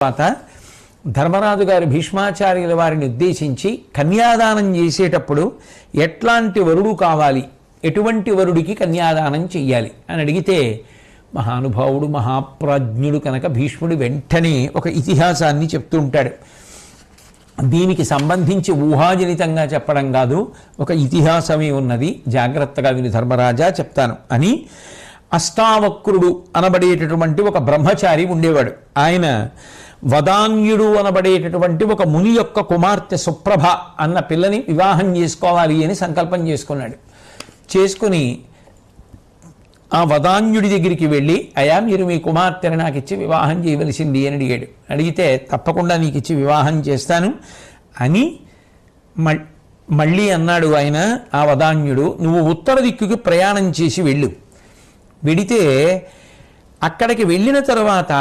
తర్వాత ధర్మరాజు గారు భీష్మాచార్యుల వారిని ఉద్దేశించి కన్యాదానం చేసేటప్పుడు ఎట్లాంటి వరుడు కావాలి? ఎటువంటి వరుడికి కన్యాదానం చెయ్యాలి? అని అడిగితే మహానుభావుడు మహాప్రాజ్ఞుడు కనుక భీష్ముడు వెంటనే ఒక ఇతిహాసాన్ని చెప్తూ ఉంటాడు. దీనికి సంబంధించి ఊహాజనితంగా చెప్పడం కాదు ఒక ఇతిహాసమే ఉన్నది. జాగ్రత్తగా విని ధర్మరాజా చెప్తాను. అని అష్టావక్రుడు అనబడేటటువంటి ఒక బ్రహ్మచారి ఉండేవాడు. ఆయన వదాన్యుడు అనబడేటటువంటి ఒక ముని యొక్క కుమార్తె సుప్రభ అన్న పిల్లని వివాహం చేసుకోవాలి అని సంకల్పం చేసుకున్నాడు. చేసుకుని ఆ వదాన్యుడి దగ్గరికి వెళ్ళి అయా మీరు మీ కుమార్తెను నాకు ఇచ్చి వివాహం చేయవలసింది అని అడిగాడు. అడిగితే తప్పకుండా నీకు ఇచ్చి వివాహం చేస్తాను అని మళ్ళీ అన్నాడు ఆయన ఆ వదాన్యుడు నువ్వు ఉత్తర దిక్కుకి ప్రయాణం చేసి వెళ్ళు. వెడితే అక్కడికి వెళ్ళిన తర్వాత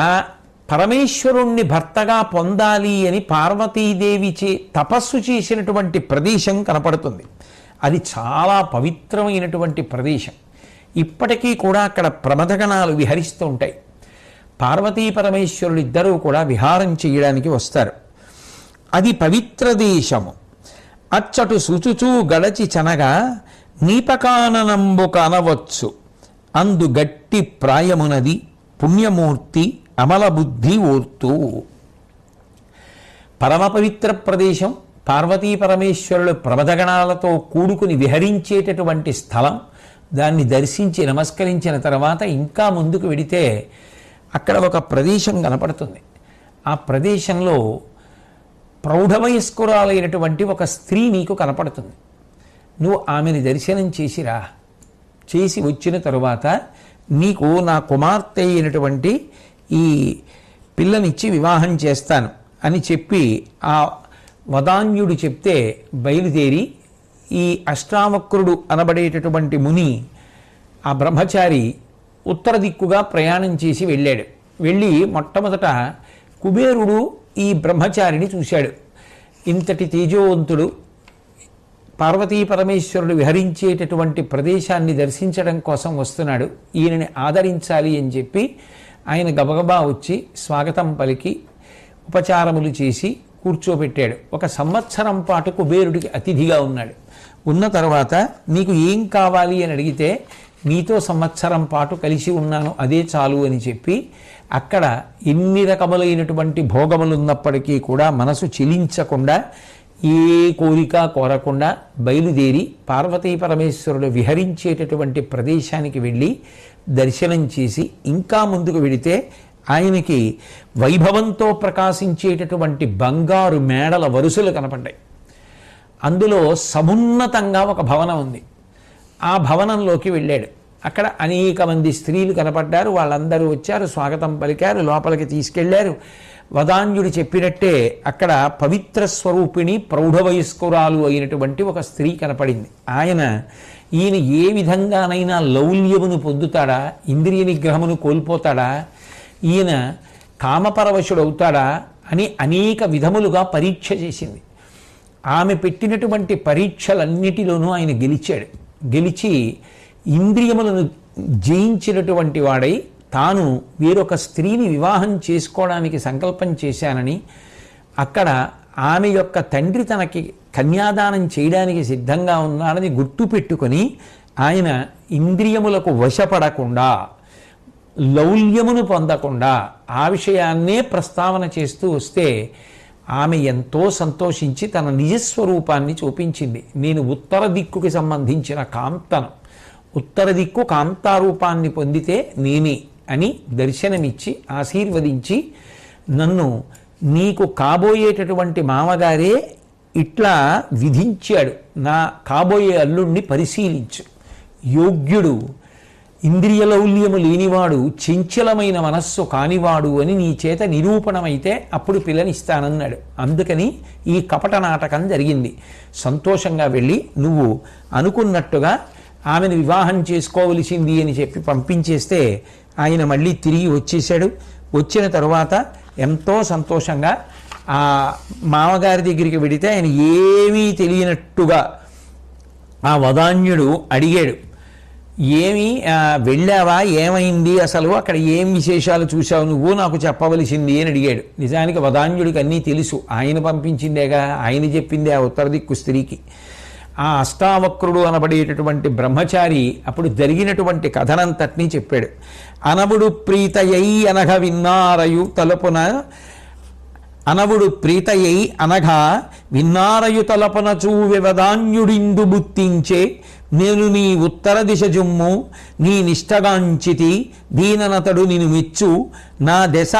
పరమేశ్వరుణ్ణి భర్తగా పొందాలి అని పార్వతీదేవి చే తపస్సు చేసినటువంటి ప్రదేశం కనపడుతుంది. అది చాలా పవిత్రమైనటువంటి ప్రదేశం. ఇప్పటికీ కూడా అక్కడ ప్రమథగణాలు విహరిస్తూ ఉంటాయి. పార్వతీ పరమేశ్వరులు ఇద్దరూ కూడా విహారం చేయడానికి వస్తారు. అది పవిత్ర దేశము. అచ్చటు సుచుచూ గడచి చనగా నీపకాననంబు కనవచ్చు. అందు గట్టి ప్రాయమునది పుణ్యమూర్తి అమల బుద్ధి ఓర్తు పరమ పవిత్ర ప్రదేశం పార్వతీ పరమేశ్వరులు ప్రమదగణాలతో కూడుకుని విహరించేటటువంటి స్థలం దాన్ని దర్శించి నమస్కరించిన తర్వాత ఇంకా ముందుకు వెడితే అక్కడ ఒక ప్రదేశం కనపడుతుంది. ఆ ప్రదేశంలో ప్రౌఢవయస్కురాలైనటువంటి ఒక స్త్రీ నీకు కనపడుతుంది. నువ్వు ఆమెని దర్శనం చేసిరా. చేసి వచ్చిన తరువాత నీకు నా కుమార్తె అయినటువంటి ఈ పిల్లనిచ్చి వివాహం చేస్తాను అని చెప్పి ఆ వదాన్యుడు చెప్తే బయలుదేరి ఈ అష్టావక్రుడు అనబడేటటువంటి ముని ఆ బ్రహ్మచారి ఉత్తర దిక్కుగా ప్రయాణం చేసి వెళ్ళాడు. వెళ్ళి మొట్టమొదట కుబేరుడు ఈ బ్రహ్మచారిని చూశాడు. ఇంతటి తేజోవంతుడు పార్వతీ పరమేశ్వరుడు విహరించేటటువంటి ప్రదేశాన్ని దర్శించడం కోసం వస్తున్నాడు. ఈయనని ఆదరించాలి అని చెప్పి ఆయన గబగబా వచ్చి స్వాగతం పలికి ఉపచారములు చేసి కూర్చోబెట్టాడు. ఒక సంవత్సరం పాటు కుబేరుడికి అతిథిగా ఉన్నాడు. ఉన్న తర్వాత నీకు ఏం కావాలి అని అడిగితే నీతో సంవత్సరం పాటు కలిసి ఉన్నాను అదే చాలు అని చెప్పి అక్కడ ఎన్ని రకములైనటువంటి భోగములు ఉన్నప్పటికీ కూడా మనసు చెలించకుండా ఏ కోరిక కోరకుండా బయలుదేరి పార్వతీ పరమేశ్వరుడు విహరించేటటువంటి ప్రదేశానికి వెళ్ళి దర్శనం చేసి ఇంకా ముందుకు వెడితే ఆయనకి వైభవంతో ప్రకాశించేటటువంటి బంగారు మేడల వరుసలు కనపడ్డాయి. అందులో సమున్నతంగా ఒక భవనం ఉంది. ఆ భవనంలోకి వెళ్ళాడు. అక్కడ అనేక మంది స్త్రీలు కనపడ్డారు. వాళ్ళందరూ వచ్చారు స్వాగతం పలికారు లోపలికి తీసుకెళ్ళారు. వదాన్యుడు చెప్పినట్టే అక్కడ పవిత్ర స్వరూపిణి ప్రౌఢవయస్కురాలు అయినటువంటి ఒక స్త్రీ కనపడింది. ఆయన ఈయన ఏ విధంగానైనా లౌల్యమును పొందుతాడా? ఇంద్రియ నిగ్రహమును కోల్పోతాడా? ఈయన కామపరవశుడవుతాడా? అని అనేక విధములుగా పరీక్ష చేసింది. ఆమె పెట్టినటువంటి పరీక్షలన్నిటిలోనూ ఆయన గెలిచాడు. గెలిచి ఇంద్రియములను జయించినటువంటి వాడై తాను వేరొక స్త్రీని వివాహం చేసుకోవడానికి సంకల్పం చేశానని అక్కడ ఆమె యొక్క తండ్రి తనకి కన్యాదానం చేయడానికి సిద్ధంగా ఉన్నాడని గుర్తుపెట్టుకొని ఆయన ఇంద్రియములకు వశపడకుండా లౌల్యమును పొందకుండా ఆ విషయాన్నే ప్రస్తావన చేస్తూ వస్తే ఆమె ఎంతో సంతోషించి తన నిజస్వరూపాన్ని చూపించింది. నేను ఉత్తర దిక్కుకి సంబంధించిన కాంతను ఉత్తర దిక్కు కాంతారూపాన్ని పొందితే నేనే. అని దర్శనమిచ్చి ఆశీర్వదించి నన్ను నీకు కాబోయేటటువంటి మామగారే ఇట్లా విధించాడు. నా కాబోయే అల్లుణ్ణి పరిశీలించు. యోగ్యుడు ఇంద్రియ లౌల్యము లేనివాడు చంచలమైన మనస్సు కానివాడు అని నీ చేత నిరూపణమైతే అప్పుడు పిల్లనిస్తానన్నాడు. అందుకని ఈ కపట నాటకం జరిగింది. సంతోషంగా వెళ్ళి నువ్వు అనుకున్నట్టుగా ఆమెను వివాహం చేసుకోవలసింది అని చెప్పి పంపించేస్తే ఆయన మళ్ళీ తిరిగి వచ్చేసాడు వచ్చిన తర్వాత ఎంతో సంతోషంగా ఆ మామగారి దగ్గరికి వెడితే ఆయన ఏమీ తెలియనట్టుగా ఆ వదాన్యుడు అడిగాడు. ఏమి వెళ్ళావా? ఏమైంది అసలు? అక్కడ ఏం విశేషాలు చూసావు నువ్వు? నాకు చెప్పవలసింది అని అడిగాడు. నిజానికి వదాన్యుడికి అన్నీ తెలుసు. ఆయన పంపించిందేగా? ఆయన చెప్పిందే ఆ ఉత్తర దిక్కు స్త్రీకి. ఆ అష్టావక్రుడు అనబడేటటువంటి బ్రహ్మచారి అప్పుడు జరిగినటువంటి కథనంతటినీ చెప్పాడు. అనవుడు ప్రీతయై అనఘ విన్నారయు తలుపున అనవుడు ప్రీతయై అనగా విన్నారయు తలపన చూవెవదాన్యుడిందు బుత్తించే నేను నీ ఉత్తర దిశ జుమ్ము నీ నిష్టగాంచితి దీననతడు నిను మెచ్చు నా దశ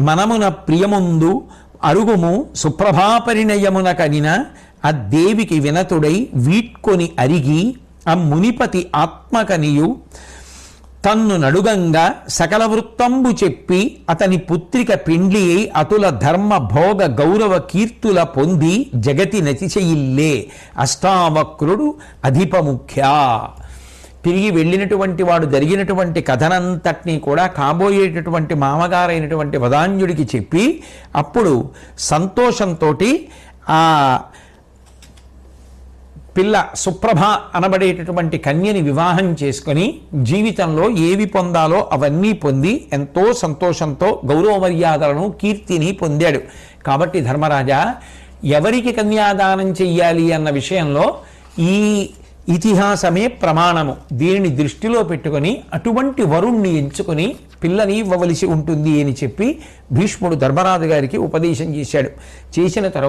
మనమున ప్రియముందు అరుగుము సుప్రభాపరిణయమున కనిన ఆ దేవికి వినతుడై వీట్కొని అరిగి ఆ మునిపతి ఆత్మకనియు తన్ను నడుగంగా సకల వృత్తంబు చెప్పి అతని పుత్రిక పిండ్లి అయి అతుల ధర్మ భోగ గౌరవ కీర్తుల పొంది జగతి నతిచెయిల్లే అష్టావక్రుడు అధిపముఖ్య. తిరిగి వెళ్ళినటువంటి వాడు జరిగినటువంటి కథనంతటినీ కూడా కాబోయేటటువంటి మామగారైనటువంటి వదాన్యుడికి చెప్పి అప్పుడు సంతోషంతో ఆ పిల్ల సుప్రభ అనబడేటటువంటి కన్యని వివాహం చేసుకొని జీవితంలో ఏవి పొందాలో అవన్నీ పొంది ఎంతో సంతోషంతో గౌరవ మర్యాదలను కీర్తిని పొందాడు. కాబట్టి ధర్మరాజా ఎవరికి కన్యాదానం చెయ్యాలి అన్న విషయంలో ఈ ఇతిహాసమే ప్రమాణము. దీనిని దృష్టిలో పెట్టుకొని అటువంటి వరుణ్ణి ఎంచుకొని పిల్లని ఇవ్వవలసి ఉంటుంది అని చెప్పి భీష్ముడు ధర్మరాజు గారికి ఉపదేశం చేశాడు. చేసిన తర్వాత